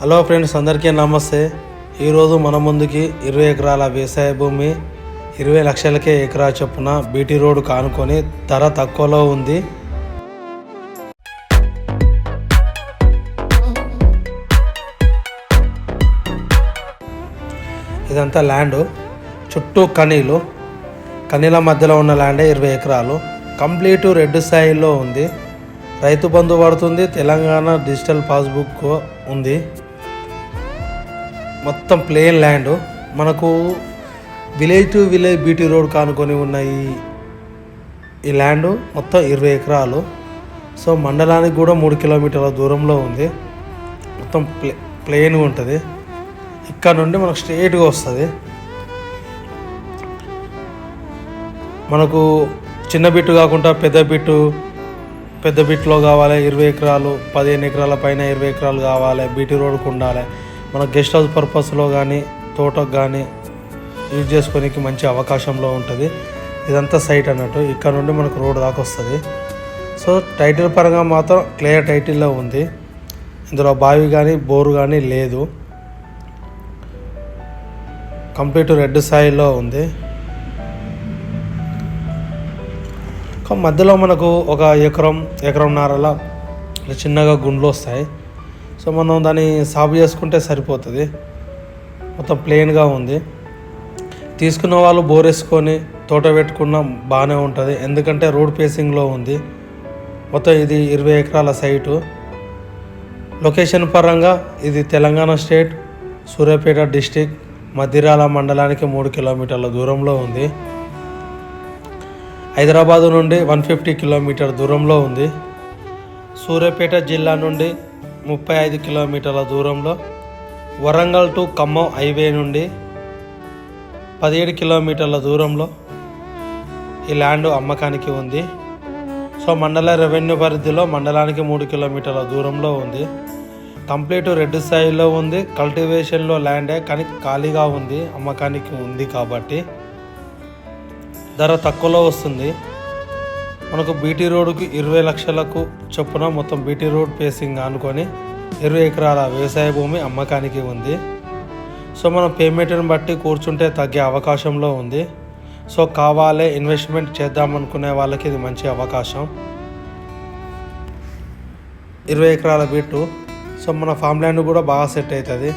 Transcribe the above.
Hello friends అందరికీ నమస్తే. ఈరోజు మన ముందుకి ఇరవై ఎకరాల వ్యవసాయ భూమి ఇరవై లక్షలకే ఎకరా చొప్పున బీటీ రోడ్ కానుకొని ధర తక్కువలో ఉంది. ఇదంతా ల్యాండ్ చుట్టూ కనీలు కనీల మధ్యలో ఉన్న ల్యాండే ఇరవై ఎకరాలు. కంప్లీట్ రెడ్ స్థాయిలో ఉంది. రైతు బంధు పడుతుంది తెలంగాణ డిజిటల్ పాస్బుక్ ఉంది. మొత్తం ప్లేన్ ల్యాండ్ మనకు village to village BT road కానుకొని ఉన్న ఈ ఈ ల్యాండ్ మొత్తం ఇరవై ఎకరాలు. సో మండలానికి కూడా మూడు కిలోమీటర్ల దూరంలో ఉంది. మొత్తం ప్లే ప్లెయిన్గా ఉంటుంది. ఇక్కడ నుండి మనకు స్ట్రేట్గా వస్తుంది. మనకు చిన్న బిట్టు కాకుండా పెద్ద బిట్టు పెద్ద బిట్లో కావాలి ఇరవై ఎకరాలు పదిహేను ఎకరాల పైన ఇరవై ఎకరాలు కావాలి బీటీ రోడ్కు ఉండాలి. మన గెస్ట్ హౌస్ పర్పస్లో కానీ తోటకు కానీ యూజ్ చేసుకోనికి మంచి అవకాశంలో ఉంటుంది. ఇదంతా సైట్ అన్నట్టు. ఇక్కడ నుండి మనకు రోడ్ దాకా వస్తుంది. సో టైటిల్ పరంగా మాత్రం క్లియర్ టైటిల్లో ఉంది. ఇందులో బావి కానీ బోరు కానీ లేదు. కంప్లీట్ రెడ్ స్థాయిలో ఉంది. మధ్యలో మనకు ఒక ఎకరం ఎకరం నారలా చిన్నగా గుండ్లు వస్తాయి. సో మనం దాన్ని సాగు చేసుకుంటే సరిపోతుంది. మొత్తం ప్లెయిన్గా ఉంది. తీసుకున్న వాళ్ళు బోర్ వేసుకొని తోట పెట్టుకున్న బాగానే ఉంటుంది. ఎందుకంటే రోడ్ పేసింగ్లో ఉంది. మొత్తం ఇది ఇరవై ఎకరాల సైటు. లొకేషన్ పరంగా ఇది తెలంగాణ స్టేట్ సూర్యాపేట డిస్టిక్ మధిరాల మండలానికి మూడు కిలోమీటర్ల దూరంలో ఉంది. హైదరాబాదు నుండి వన్ ఫిఫ్టీ కిలోమీటర్ దూరంలో ఉంది. సూర్యాపేట జిల్లా నుండి ముప్పై ఐదు కిలోమీటర్ల దూరంలో వరంగల్ టు ఖమ్మం హైవే నుండి పదిహేడు కిలోమీటర్ల దూరంలో ఈ ల్యాండ్ అమ్మకానికి ఉంది. సో మండల రెవెన్యూ పరిధిలో మండలానికి మూడు కిలోమీటర్ల దూరంలో ఉంది. కంప్లీట్ రెడ్ స్థాయిలో ఉంది. కల్టివేషన్లో ల్యాండే కానీ ఖాళీగా ఉంది. అమ్మకానికి ఉంది కాబట్టి ధర తక్కువలో వస్తుంది. మనకు బీటీ రోడ్డుకి ఇరవై లక్షలకు చొప్పున మొత్తం బీటీ రోడ్ పేసింగ్ అనుకొని ఇరవై ఎకరాల వ్యవసాయ భూమి అమ్మకానికి ఉంది. సో మనం పేమెంట్ని బట్టి కూర్చుంటే తగ్గే అవకాశంలో ఉంది. సో కావాలే ఇన్వెస్ట్మెంట్ చేద్దామనుకునే వాళ్ళకి ఇది మంచి అవకాశం. ఇరవై ఎకరాల బీటు. సో మన ఫామ్ ల్యాండ్ కూడా బాగా సెట్ అవుతుంది.